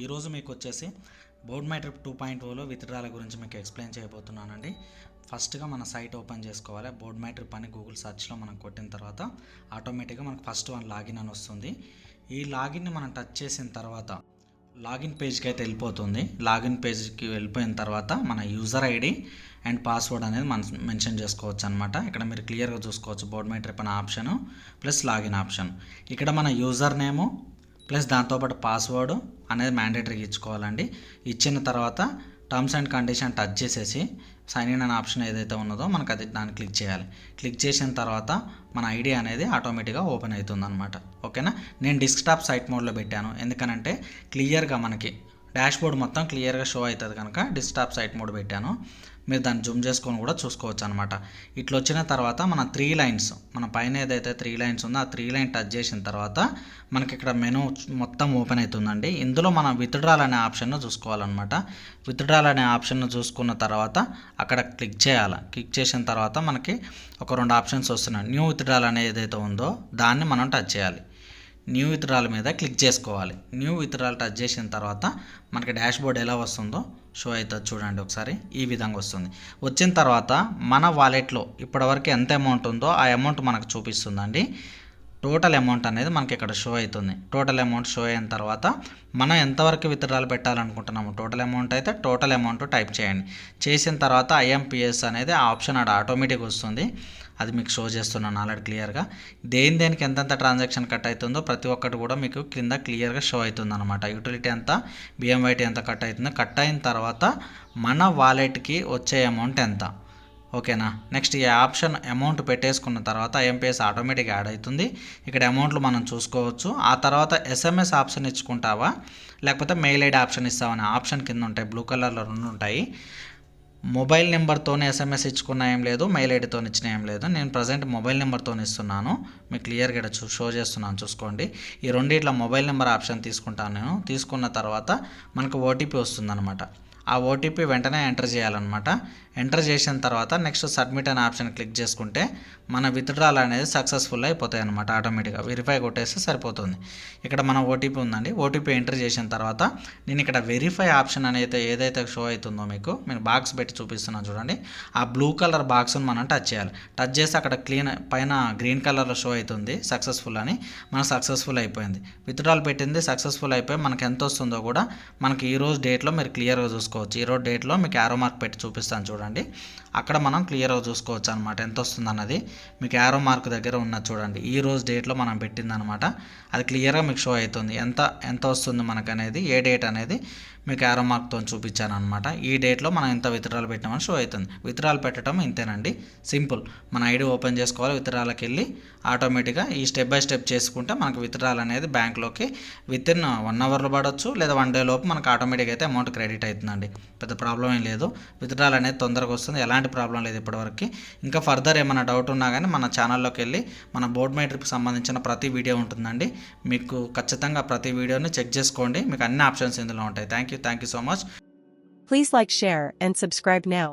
ఈరోజు మీకు వచ్చేసి బోర్డ్ మై టూ పాయింట్ ఓలో విత్డ్రాల గురించి మీకు ఎక్స్ప్లెయిన్ చేయబోతున్నానండి. ఫస్ట్గా మన సైట్ ఓపెన్ చేసుకోవాలి. బోర్డ్ మై ట్రిప్ అని గూగుల్ సర్చ్లో మనం కొట్టిన తర్వాత ఆటోమేటిక్గా మనకు ఫస్ట్ వన్ లాగిన్ అని వస్తుంది. ఈ లాగిన్ని మనం టచ్ చేసిన తర్వాత లాగిన్ పేజ్కి అయితే వెళ్ళిపోతుంది. లాగిన్ పేజ్కి వెళ్ళిపోయిన తర్వాత మన యూజర్ ఐడి అండ్ పాస్వర్డ్ అనేది మనం మెన్షన్ చేసుకోవచ్చు అనమాట ఇక్కడ మీరు క్లియర్గా చూసుకోవచ్చు బోర్డ్ మై ట్రిప్ అనే ఆప్షన్ ప్లస్ లాగిన్ ఆప్షన్ ఇక్కడ మన యూజర్ నేము ప్లస్ దాంతోపాటు పాస్వర్డ్ అనేది మ్యాండేటరీగా ఇచ్చుకోవాలండి. ఇచ్చిన తర్వాత టర్మ్స్ అండ్ కండిషన్ టచ్ చేసేసి సైన్ ఇన్ అనే ఆప్షన్ ఏదైతే ఉన్నదో మనకు అది దాన్ని క్లిక్ చేయాలి. క్లిక్ చేసిన తర్వాత మన ఐడి అనేది ఆటోమేటిక్గా ఓపెన్ అవుతుంది అనమాట ఓకేనా? నేను డెస్క్టాప్ సైట్ మోడ్లో పెట్టాను. ఎందుకనంటే క్లియర్గా మనకి డాష్ బోర్డ్ మొత్తం క్లియర్గా షో అవుతుంది కనుక డెస్క్టాప్ సైట్ మోడ్ పెట్టాను. మీరు దాన్ని జూమ్ చేసుకొని కూడా చూసుకోవచ్చు అనమాట ఇట్లా వచ్చిన తర్వాత మన త్రీ లైన్స్ మన పైన ఏదైతే త్రీ లైన్స్ ఉందో ఆ త్రీ లైన్ టచ్ చేసిన తర్వాత మనకి ఇక్కడ మెనూ మొత్తం ఓపెన్ అవుతుందండి ఇందులో మనం విత్డ్రాల్ అనే ఆప్షన్ను చూసుకోవాలన్నమాట. విత్డ్రాల్ అనే ఆప్షన్ను చూసుకున్న తర్వాత అక్కడ క్లిక్ చేయాలి. క్లిక్ చేసిన తర్వాత మనకి ఒక రెండు ఆప్షన్స్ వస్తున్నాయి. న్యూ విత్డ్రాల్ అనేది ఏదైతే ఉందో దాన్ని మనం టచ్ చేయాలి. న్యూ విత్డ్రాల్ మీద క్లిక్ చేసుకోవాలి. న్యూ విత్డ్రాల్ టచ్ చేసిన తర్వాత మనకి డాష్ బోర్డ్ ఎలా వస్తుందో షో అవుతుంది చూడండి ఒకసారి. ఈ విధంగా వస్తుంది. వచ్చిన తర్వాత మన వాలెట్లో ఇప్పటివరకు ఎంత అమౌంట్ ఉందో ఆ అమౌంట్ మనకు చూపిస్తుందండి. టోటల్ అమౌంట్ అనేది మనకి ఇక్కడ షో అవుతుంది. టోటల్ అమౌంట్ షో అయిన తర్వాత మనం ఎంతవరకు విత్డ్రాలు పెట్టాలనుకుంటున్నాము టోటల్ అమౌంట్ అయితే టోటల్ అమౌంట్ టైప్ చేయండి. చేసిన తర్వాత ఐఎంపిఎస్ అనేది ఆప్షన్ ఆడ ఆటోమేటిక్ వస్తుంది. అది మీకు షో చేస్తున్నాను ఆల్రెడీ క్లియర్గా. దేని దేనికి ఎంతెంత ట్రాన్సాక్షన్ కట్ అవుతుందో ప్రతి ఒక్కటి కూడా మీకు కింద క్లియర్గా షో అవుతుంది అనమాట యూటిలిటీ ఎంత బిఎంవైటీ ఎంత కట్ అవుతుందో కట్ అయిన తర్వాత మన వాలెట్కి వచ్చే అమౌంట్ ఎంత? ఓకేనా? నెక్స్ట్ ఈ ఆప్షన్ అమౌంట్ పెట్టేసుకున్న తర్వాత ఎంపీఎస్ ఆటోమేటిక్ యాడ్ అవుతుంది. ఇక్కడ అమౌంట్లు మనం చూసుకోవచ్చు. ఆ తర్వాత ఎస్ఎంఎస్ ఆప్షన్ ఇచ్చుకుంటావా? లేకపోతే మెయిల్ ఐడి ఆప్షన్ ఇస్తావా అనే ఆప్షన్ కింద ఉంటాయి. బ్లూ కలర్లో రెండు ఉంటాయి. మొబైల్ నెంబర్తోనే ఎస్ఎంఎస్ ఇచ్చుకున్నా ఏం లేదు. మెయిల్ ఐడితో ఇచ్చిన ఏం లేదు. నేను ప్రజెంట్ మొబైల్ నెంబర్తో ఇస్తున్నాను. మీకు క్లియర్గా ఇక్కడ చూ షో చేస్తున్నాను చూసుకోండి. ఈ రెండిట్ల మొబైల్ నెంబర్ ఆప్షన్ తీసుకుంటాను నేను. తీసుకున్న తర్వాత మనకు ఓటీపీ వస్తుందన్నమాట. ఆ ఓటీపీ వెంటనే ఎంటర్ చేయాలన్నమాట. ఎంటర్ చేసిన తర్వాత నెక్స్ట్ సబ్మిట్ అనే ఆప్షన్ క్లిక్ చేసుకుంటే మన విత్డ్రాల్ అనేది సక్సెస్ఫుల్ అయిపోతాయి అనమాట ఆటోమేటిక్గా వెరిఫై కొట్టేస్తే సరిపోతుంది. ఇక్కడ మన ఓటీపీ ఉందండి. ఓటీపీ ఎంటర్ చేసిన తర్వాత నేను ఇక్కడ వెరిఫై ఆప్షన్ అనేది ఏదైతే షో అవుతుందో మీకు నేను బాక్స్ పెట్టి చూపిస్తున్నాను చూడండి. ఆ బ్లూ కలర్ బాక్స్ని మనం టచ్ చేయాలి. టచ్ చేసి అక్కడ క్లీన్ పైన గ్రీన్ కలర్లో షో అవుతుంది సక్సెస్ఫుల్ అని. మనకు సక్సెస్ఫుల్ అయిపోయింది. విత్డ్రాల్ పెట్టింది సక్సెస్ఫుల్ అయిపోయి మనకి ఎంత వస్తుందో కూడా మనకి ఈ రోజు డేట్లో మీరు క్లియర్గా చూసుకోవచ్చు ఈరోజు డేట్లో మీకు యారో మార్క్ పెట్టి చూపిస్తాను చూడండి. అక్కడ మనం క్లియర్గా చూసుకోవచ్చు అనమాట ఎంత వస్తుంది అన్నది మీకు యారో మార్క్ దగ్గర ఉన్నది చూడండి. ఈ రోజు డేట్లో మనం పెట్టిందనమాట అది క్లియర్గా మీకు షో అవుతుంది. ఎంత ఎంత వస్తుంది మనకనేది ఏ డేట్ అనేది మీకు యారో మార్క్తో చూపించాను అనమాట ఈ డేట్లో మనం ఎంత విత్డ్రాలు పెట్టామని షో అవుతుంది. విత్డ్రాలు పెట్టడం ఇంతేనండి. సింపుల్. మన ఐడి ఓపెన్ చేసుకోవాలి విత్డ్రాలకు వెళ్ళి ఆటోమేటిక్గా ఈ స్టెప్ బై స్టెప్ చేసుకుంటే మనకు విత్డ్రాల్ అనేది బ్యాంక్లోకి విత్ ఇన్ వన్ అవర్లో పడవచ్చు లేదా వన్ డే లోపు మనకు ఆటోమేటిక్ అయితే అమౌంట్ క్రెడిట్ అవుతుందండి. పెద్ద ప్రాబ్లం ఏం లేదు. విత్డ్రాల్ అనేది తొందరగా వస్తుంది. ఎలాంటి ప్రాబ్లం లేదు ఇప్పటివరకు. ఇంకా ఫర్దర్ ఏమైనా డౌట్ ఉన్నా కానీ మన ఛానల్లోకి వెళ్ళి మన బోర్డ్ మై ట్రిప్ సంబంధించిన ప్రతి వీడియో ఉంటుందండి. మీకు ఖచ్చితంగా ప్రతి వీడియోని చెక్ చేసుకోండి. మీకు అన్ని ఆప్షన్స్ ఇందులో ఉంటాయి. Thank you thank you so much please like share and subscribe now